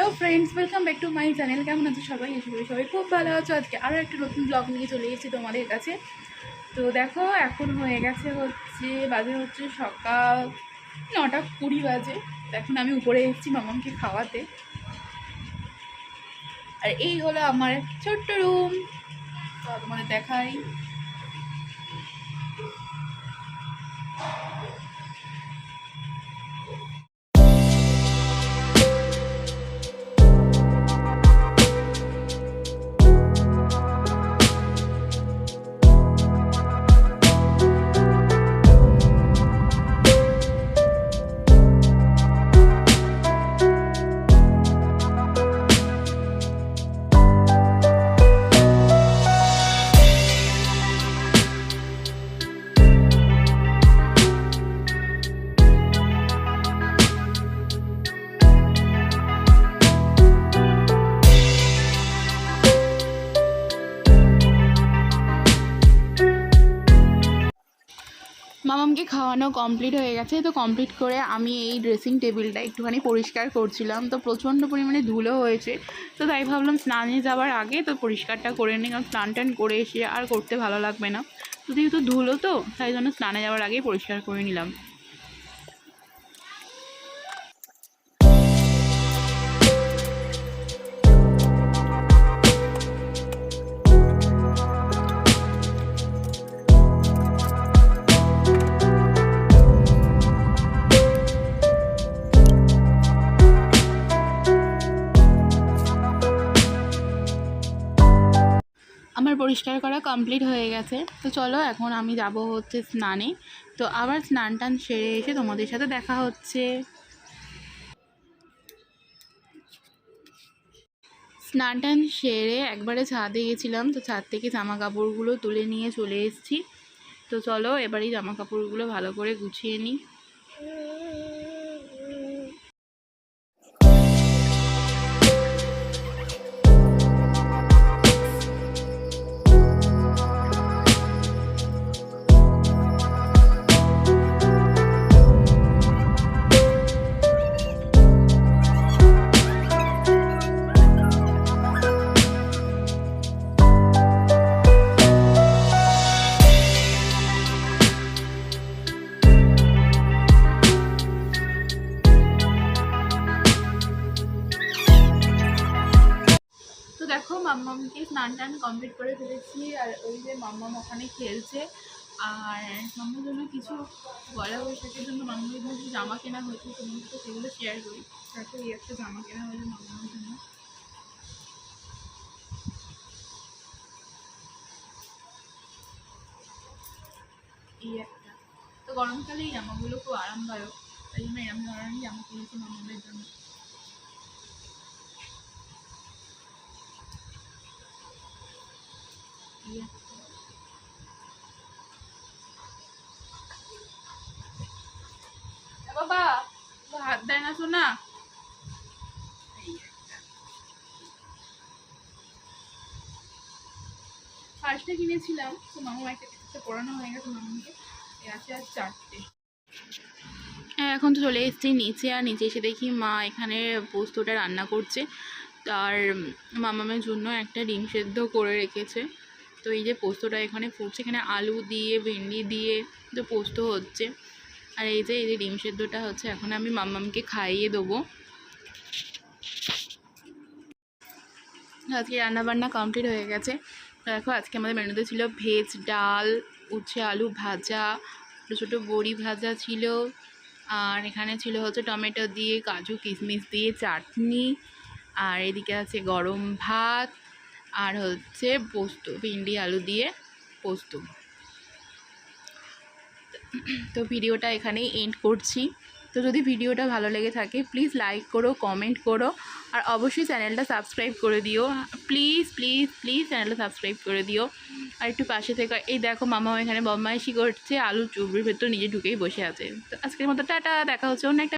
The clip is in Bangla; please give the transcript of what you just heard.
Hello friends welcome back to my channel কেমন আছো সবাই? আশা করি সবাই খুব ভালো আছো। আজকে আরও একটা নতুন ব্লগ নিয়ে চলে এসেছি তোমাদের কাছে। তো দেখো, এখন হয়ে গেছে হচ্ছে, বাজে হচ্ছে সকাল নটা কুড়ি বাজে। এখন আমি উপরে এসেছি মামামকে খাওয়াতে। আর এই হলো আমার ছোট্ট রুম তোমাদের দেখাই। মামামকে খাওয়ানো কমপ্লিট হয়ে গেছে। তো কমপ্লিট করে আমি এই ড্রেসিং টেবিলটা একটুখানি পরিষ্কার করছিলাম। তো প্রচণ্ড পরিমাণে ধুলো হয়েছে। তো তাই ভাবলাম স্নানে যাওয়ার আগে তো পরিষ্কারটা করে নিই, কারণ স্নান টান করে এসে আর করতে ভালো লাগবে না। তো যেহেতু ধুলো তো, তাই জন্য স্নানে যাওয়ার আগেই পরিষ্কার করে নিলাম। পরিষ্কার করা কমপ্লিট হয়ে গেছে। তো চলো এখন আমি যাব হচ্ছে স্নানে। তো আবার স্নান টান সেরে এসে তোমাদের সাথে দেখা হচ্ছে। স্নান টান সেরে একবারে ছাদে গেছিলাম। তো ছাদ থেকে জামা কাপড়গুলো তুলে নিয়ে চলে এসেছি। তো চলো এবারই জামা কাপড়গুলো ভালো করে গুছিয়ে নিই। দেখো, মাম্মামকে স্নান টান কমপ্লিট করে ফেলেছি আর ওই যে মাম্মাম ওখানে খেলছে। আর মাম্মার জন্য কিছু গলা বৈশাখের জন্য মাম্মার জন্য জামা কেনা হয়েছে তোমাদের তো সেগুলো শেয়ার করি। দেখো এই একটা জামা কেনা হয়েছে মাম্মার জন্য। এই একটা। তো গরমকালে এই জামাগুলো খুব আরামদায়ক, তাই জন্য এরকম ধরনের জামা কিনেছি মাম্মাদের জন্য। বাবা দেয় না শোনা ফার্স্টে কিনেছিলাম তো পড়ানো হয়ে গেছে মামুকে। আছে আর চারটে। এখন তো চলে এসেছি নিচে, আর নিচে এসে দেখি মা এখানে পোস্তটা রান্না করছে। তার মামামের জন্য একটা ডিম সেদ্ধ করে রেখেছে। তো এই যে পোস্তটা এখানে ফুটছে, এখানে আলু দিয়ে, ভেন্ডি দিয়ে তো পোস্ত হচ্ছে। আর এই যে এই যে ডিম সেদ্ধটা হচ্ছে, এখন আমি মাম্মামকে খাইয়ে দেবো। আজকে রান্নাবান্না কমপ্লিট হয়ে গেছে। দেখো, আজকে আমাদের মেনুতে ছিল ভেজ ডাল, উচ্ছে আলু ভাজা, ছোটো ছোটো বড়ি ভাজা ছিল, আর এখানে ছিল হচ্ছে টমেটো দিয়ে, কাজু কিশমিশ দিয়ে চাটনি, আর এদিকে আছে গরম ভাত, আর হচ্ছে পোস্ত, ভিন্ডি, আলু দিয়ে পোস্ত। তো ভিডিওটা এখানেই এন্ড করছি। তো যদি ভিডিওটা ভালো লেগে থাকে প্লিজ লাইক করো কমেন্ট করো, আর অবশ্যই চ্যানেলটা সাবস্ক্রাইব করে দিও। প্লিজ প্লিজ প্লিজ চ্যানেলটা সাবস্ক্রাইব করে দিও। আর একটু পাশে থেকে, এই দেখো মামা এখানে বদমাইশি করছে, আলু চুবড়ির ভেতর নিজে ঢুকেই বসে আছে। তো আজকের মতো টাটা, দেখা হচ্ছে অন্য একটা